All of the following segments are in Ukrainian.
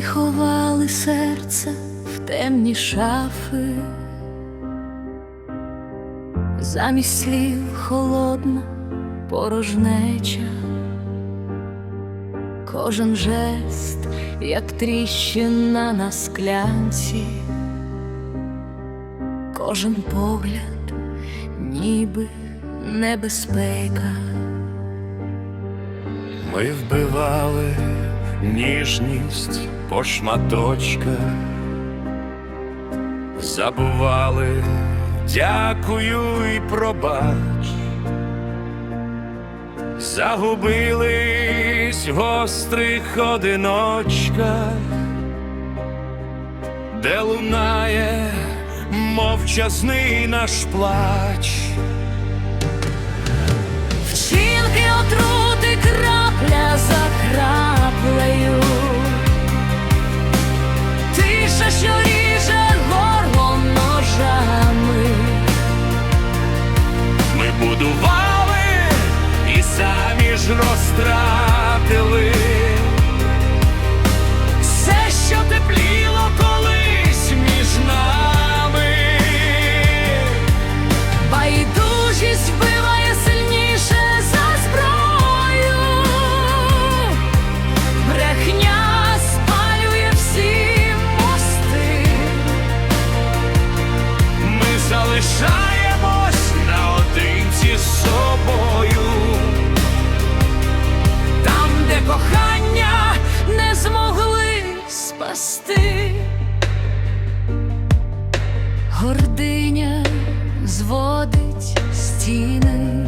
сховали серце в темні шафи, замість слів холодна порожнеча, кожен жест, як тріщина на склянці, кожен погляд, ніби небезпека. Ми вбивали ніжність по шматочках, забували. Дякую і пробач, загубились в гострих одиночках, де лунає мовчазний наш плач. Вчинки отрути крапля за краплею, гординя зводить стіни,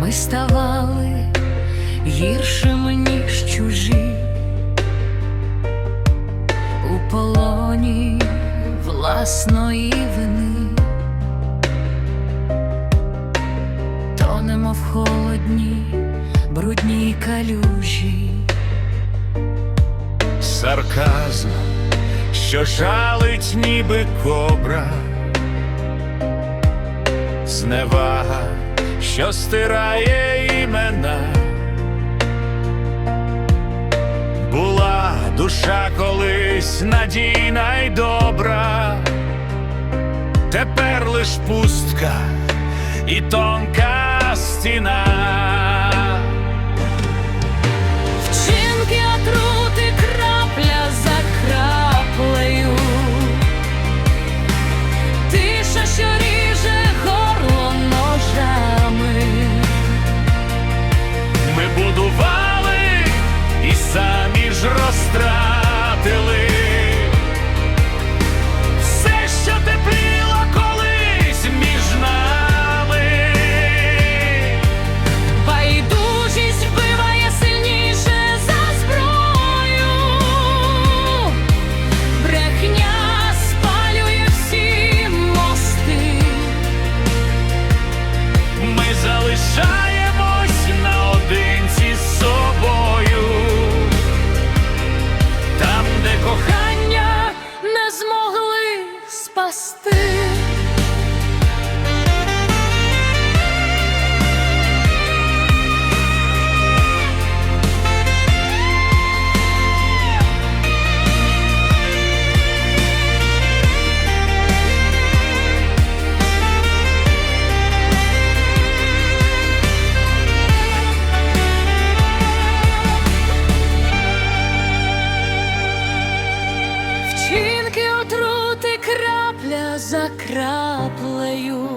ми ставали гіршими, ніж чужі, у полоні власної вини. Тонемо в холодній, брудній калюжі. Сарказм, що жалить, ніби кобра, зневага, що стирає імена. Була душа колись надійна й добра, тепер лиш пустка і тонка стіна. Самі Вчинки отрути крапля за краплею,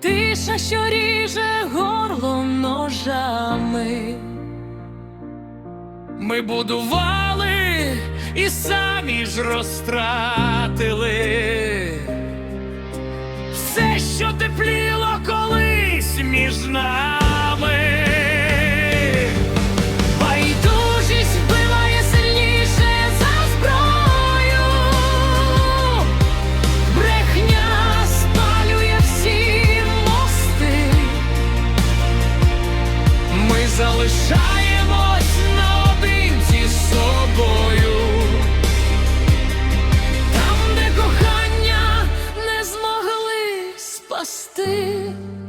тиша, що ріже горло ножами. Ми будували і самі ж розтратили все, що тепліло колись між нами. still